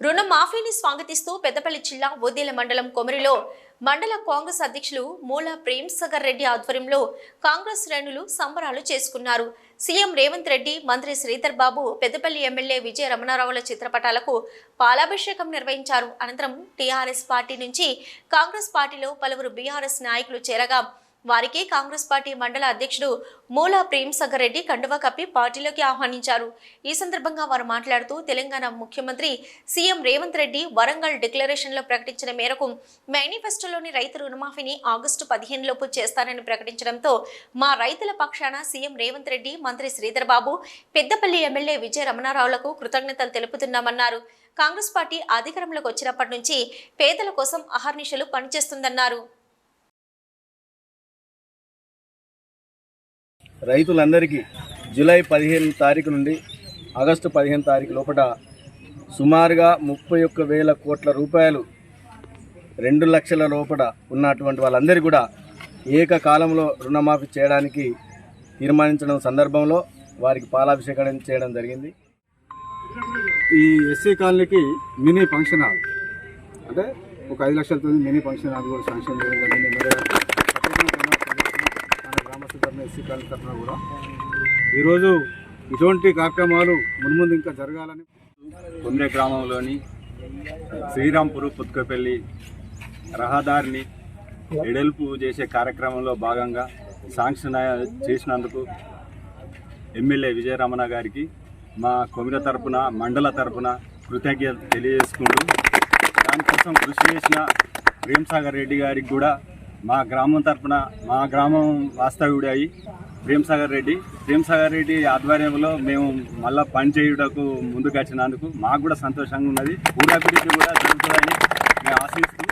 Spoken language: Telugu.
రుణమాఫీని స్వాగతిస్తూ పెద్దపల్లి జిల్లా బొద్దేల మండలం కొమరిలో మండల కాంగ్రెస్ అధ్యక్షులు మూల ప్రేమ్శగర్ రెడ్డి ఆధ్వర్యంలో కాంగ్రెస్ శ్రేణులు సంబరాలు చేసుకున్నారు. సీఎం రేవంత్ రెడ్డి మంత్రి శ్రీధర్ బాబు పెద్దపల్లి ఎమ్మెల్యే విజయ రమణారావుల చిత్రపటాలకు పాలాభిషేకం నిర్వహించారు. అనంతరం టీఆర్ఎస్ పార్టీ నుంచి కాంగ్రెస్ పార్టీలో పలువురు బీఆర్ఎస్ నాయకులు చేరగా వారికి కాంగ్రెస్ పార్టీ మండల అధ్యక్షుడు మూలా ప్రేమ్ సగర్ రెడ్డి కండువా కప్పి పార్టీలోకి ఆహ్వానించారు. ఈ సందర్భంగా వారు మాట్లాడుతూ తెలంగాణ ముఖ్యమంత్రి సీఎం రేవంత్ రెడ్డి వరంగల్ డిక్లరేషన్లో ప్రకటించిన మేరకు మేనిఫెస్టోలోని రైతు రుణమాఫీని ఆగస్టు పదిహేను లోపు చేస్తారని ప్రకటించడంతో మా రైతుల పక్షాన సీఎం రేవంత్ రెడ్డి మంత్రి శ్రీధర్ బాబు పెద్దపల్లి ఎమ్మెల్యే విజయ రమణారావులకు కృతజ్ఞతలు తెలుపుతున్నామన్నారు. కాంగ్రెస్ పార్టీ అధికారంలోకి వచ్చినప్పటి నుంచి పేదల కోసం అహర్నిశలు పనిచేస్తుందన్నారు. రైతులందరికీ జూలై పదిహేను తారీఖు నుండి ఆగస్టు పదిహేను తారీఖు లోపల సుమారుగా ముప్పై ఒక్క వేల కోట్ల రూపాయలు రెండు లక్షల లోపల ఉన్నటువంటి వాళ్ళందరికీ కూడా ఏకకాలంలో రుణమాఫీ చేయడానికి తీర్మానించడం సందర్భంలో వారికి పాలాభిషేకం చేయడం జరిగింది. ఈ ఎస్సీ కాలనీకి మినీ ఫంక్షన్ హాల్ అంటే ఒక ఐదు లక్షలతో మినీ ఫంక్షన్ హాల్ కూడా శాంక్షన్ చేయడం జరిగింది. ఎస్సీ కాలనీ తరఫున కూడా. ఈరోజు ఇటువంటి కార్యక్రమాలు మున్ముందు ఇంకా జరగాలని కొండ్రె గ్రామంలోని శ్రీరాంపూర్ పుత్కపల్లి రహదారిని ఎడల్పు చేసే కార్యక్రమంలో భాగంగా శాంక్షన్ చేసినందుకు ఎమ్మెల్యే విజయరమణ గారికి మా కొమిర తరపున మండల తరపున కృతజ్ఞత తెలియజేసుకుంటూ దానికోసం కృషి చేసిన ప్రేమ్సాగర్ రెడ్డి గారికి కూడా మా గ్రామం తరఫున మా గ్రామం వాస్తవ్యుడు అయి ప్రేమ్సాగర్ రెడ్డి. ప్రేమ్సాగర్ రెడ్డి ఆధ్వర్యంలో మేము మళ్ళా పని చేయుటకు ముందుకు వచ్చినందుకు మాకు కూడా సంతోషంగా ఉన్నది. ఊరభివృద్ధి కూడా జరుగుతుందని మేము ఆశిస్తూ